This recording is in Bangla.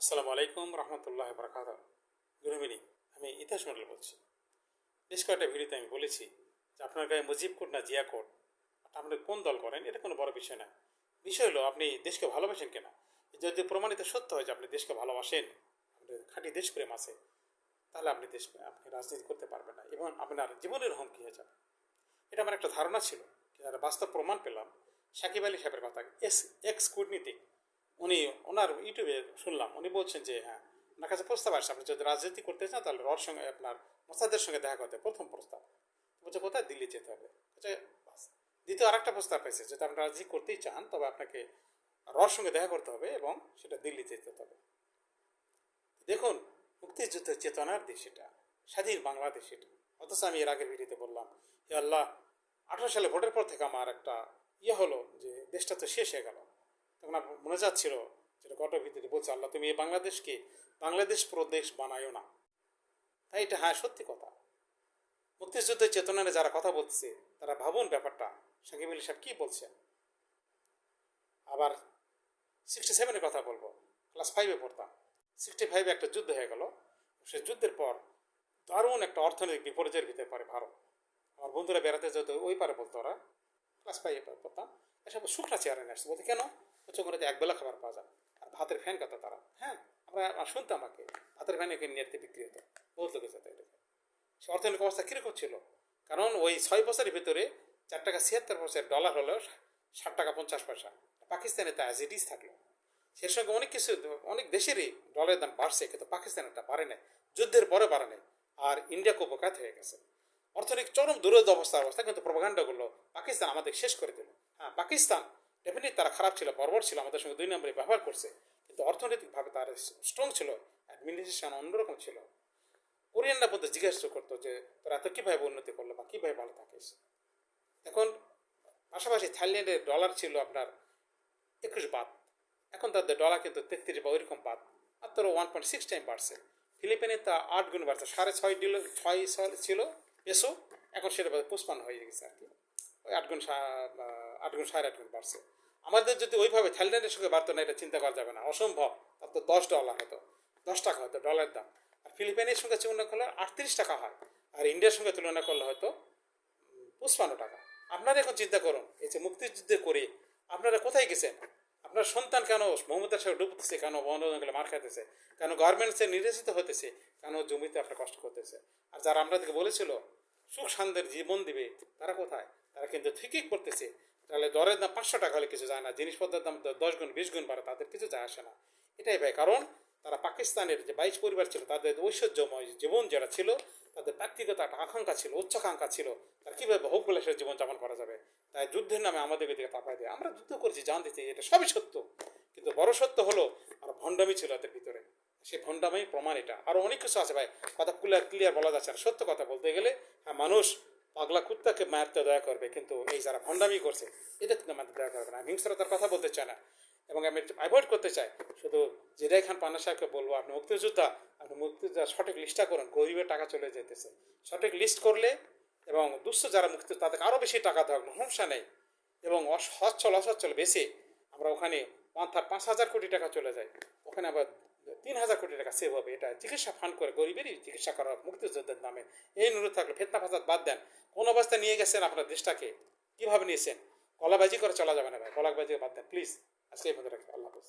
আসসালামু আলাইকুম রহমতুল্লাহ বরকাত গুড ইভিনিং। আমি ইতিহাস মন্ডল বলছি। বেশ কয়েকটা ভিডিওতে আমি বলেছি যে আপনার গায়ে মুজিব কোড না জিয়া কোড আপনি কোন দল করেন এটা কোনো বড় বিষয় না। বিষয় হলো আপনি দেশকে ভালোবাসেন কিনা? যদি প্রমাণিত সত্য হয় যে আপনি দেশকে ভালোবাসেন খাঁটি দেশপ্রেম আছে, তাহলে আপনি দেশ, আপনি রাজনীতি করতে পারবেন না এবং আপনার জীবনের হুমকি হয়ে যাবে। এটা আমার একটা ধারণা ছিল, কিন্তু বাস্তব প্রমাণ পেলাম। সাকিব আলী সাহেবের কথা, এস এক্স কূটনীতিক উনি ওনার ইউটিউবে শুনলাম, উনি বলছেন যে হ্যাঁ ওনার কাছে প্রস্তাব আসছে, আপনি যদি রাজনীতি করতে চান তাহলে রর সঙ্গে আপনার মোসাদের সঙ্গে দেখা করতে প্রথম প্রস্তাব। বলছে, কোথায়? দিল্লি যেতে হবে। দ্বিতীয় আরেকটা প্রস্তাব পেয়েছে যদি আপনি রাজনীতি করতেই চান, তবে আপনাকে রর সঙ্গে দেখা করতে হবে এবং সেটা দিল্লি যেতে হবে। দেখুন মুক্তিযুদ্ধের চেতনার দেশ এটা, স্বাধীন বাংলাদেশ এটা। অথচ আমি এর আগের ভিডিওতে বললাম, হে আল্লাহ, আঠারো সালে ভোটের পর থেকে আমার একটা ইয়ে হলো যে, দেশটা তো শেষ হয়ে গেল। তখন আমার মনে যাচ্ছিল যেটা গত ভিত্তিতে বলছে, আল্লাহ, তুমি এই বাংলাদেশকে বাংলাদেশ প্রদেশ বানায়ও না। তাই এটা হ্যাঁ সত্যি কথা। মুক্তিযুদ্ধের চেতনা নিয়ে যারা কথা বলছে তারা ভাবুন ব্যাপারটা। সাকিব আলী সাহেব কী বলছেন? আবার সিক্সটি সেভেনের কথা বলব ক্লাস ফাইভে পড়তাম। সিক্সটি ফাইভে একটা যুদ্ধ হয়ে গেল। সে যুদ্ধের পর দারুণ একটা অর্থনৈতিক বিপর্যয়ের ভিতরে পড়ে ভারত। আমার বন্ধুরা বেড়াতে যেত, ওই পারে বলতো ওরা। ক্লাস ফাইভে পড়তাম। এসব শুকনা চেয়ারে নিয়ে আসছে। বলতে, কেন? ওখানে একবেলা খাবার পাওয়া যায় আর ভাতের ফ্যান কত তারা? হ্যাঁ আমরা শুনতাম আমাকে ভাতের ফ্যান এখানে নিয়ে বিক্রি হতো। বহুত লোকের সাথে এটাকে সে অর্থনৈতিক অবস্থা কীরকম ছিল? কারণ ওই ছয় বছরের ভিতরে চার টাকা ছিয়াত্তর পয়সার ডলার হলো ষাট টাকা পঞ্চাশ পয়সা। পাকিস্তানে তা অ্যাজ ইট ইজ থাকল। সে সঙ্গে অনেক কিছু, অনেক দেশেরই ডলারের দাম বাড়ছে, কিন্তু পাকিস্তানেরটা বাড়ে নাই। যুদ্ধের পরে বাড়ে নাই। আর ইন্ডিয়া খুব উপকাত হয়ে গেছে। অর্থনৈতিক চরম দূরদ অবস্থার অবস্থা, কিন্তু প্রভাকাণ্ডগুলো পাকিস্তান আমাদের শেষ করে দিল। হ্যাঁ পাকিস্তান ডেফিনেটলি তারা খারাপ ছিল, বর্বর ছিল, আমাদের সঙ্গে দুই নম্বরে ব্যবহার করছে। কিন্তু অর্থনৈতিকভাবে তার স্ট্রং ছিল অ্যাডমিনিস্ট্রেশন অন্যরকম ছিল। কোরিয়ানরা বলতে জিজ্ঞাসা করতো যে, তোরা এত কীভাবে উন্নতি করল বা কীভাবে ভালো থাকিস? এখন পাশাপাশি থাইল্যান্ডের ডলার ছিল আপনার একুশ বাদ। এখন তাদের ডলার কিন্তু তেত্রিশ বা ওইরকম বাদ। আর মাত্র ওয়ান পয়েন্ট সিক্স টাইম বাড়ছে। ফিলিপিনে তা আট গুণ বাড়ছে, সাড়ে ছয় ডিল ছয় ছিল, এসো, এখন সেটা পুষ্পান্ন হয়ে গেছে আর কি। ওই আট গুণ আট গুণ সাড়ে আট গুণ বাড়ছে। আমাদের যদি ওইভাবে থাইল্যান্ডের সঙ্গে বাড়তো না এটা চিন্তা করা যাবে না। অসম্ভব। তার তো দশ ডলার হতো। দশ টাকা হতো ডলারের দাম। আর ফিলিপাইনের সঙ্গে তুলনা করলে আটত্রিশ টাকা হয়। আর ইন্ডিয়ার সঙ্গে তুলনা করলে হয়তো পঁচপান্ন টাকা। আপনারা এখন চিন্তা করুন, এই যে মুক্তিযুদ্ধে করে আপনারা কোথায় গেছেন? আপনার সন্তান কেন মমতার সাথে ডুবতেছে? কেন বন জঙ্গলে মার খাইতেছে? কেন গার্মেন্টসে নির্যাতিত হতেছে কেন জমিতে আপনার কষ্ট করতেছে? আর যারা আপনাদেরকে বলেছিল সুখ শান্তের জীবন দিবে, তারা কোথায়? তারা কিন্তু ঠিকই করতেছে। তাহলে দরের দাম পাঁচশো টাকা হলে কিছু যায় না, জিনিসপত্রের দাম দশ গুণ, বিশ গুণ বাড়ে, তাদের কিছু যায় আসে না। এটাই ভাই, কারণ তারা পাকিস্তানের যে বাইশ পরিবার ছিল, তাদের ঐশ্বর্যময় জীবন যেটা ছিল, তাদের ব্যক্তিগত একটা আকাঙ্ক্ষা ছিল, উচ্চাকাঙ্ক্ষা ছিল, তার কীভাবে ভোগ সে জীবন যাপন করা যাবে? তাই যুদ্ধের নামে আমাদেরকে দিকে তাপাই দেয়। আমরা যুদ্ধ করেছি জান দিতে এটা সবই সত্য। কিন্তু বড় সত্য হলো, আর ভণ্ডামি ছিল তাদের ভিতরে। সেই ভণ্ডামি প্রমাণ এটা। আরও অনেক কিছু আছে ভাই। কথা ক্লিয়ার ক্লিয়ার বলা যাচ্ছে না। সত্য কথা বলতে গেলে হ্যাঁ মানুষ পাগলা কুত্তাকে মারতে দয়া করবে, কিন্তু এই যারা ভণ্ডামি করছে, এদের কিন্তু মারতে দয়া করবে না। হিংস্রতার কথা বলতে চায় না। এবং আমি অ্যাভয়েড করতে চাই। শুধু জিরাই খান পান্না সাহেবকে বলব, আপনি মুক্তিযোদ্ধা আপনি মুক্তিযোদ্ধা, সঠিক লিস্টটা করুন। গরিবের টাকা চলে যেতেছে সঠিক লিস্ট করলে এবং দুঃস্থ যারা মুক্তি, তাদেরকে আরও বেশি টাকা দেওয়া সমস্যা নেই। এবং অস- সচ্ছল অসচ্ছল বেশি আমরা ওখানে পাঁচ হাজার কোটি টাকা চলে যায় ওখানে আবার হাজার কোটি টাকা সেভ হবে। এটা চিকিৎসা ফান্ড করে গরিবেরই চিকিৎসা করা মুক্তিযোদ্ধার নামে। এই অনুরোধ থাকলে ফেতনা ফাসাদ বাদ দেন। কোন অবস্থায় নিয়ে গেছেন আপনার দেশটাকে? কীভাবে নিয়েছেন? কলাবাজি করে চলা যাবে না ভাই। কলাবাজি বাদ দেন। প্লিজ আজকে এই মধ্যে রাখি। আল্লাহ হাফেজ।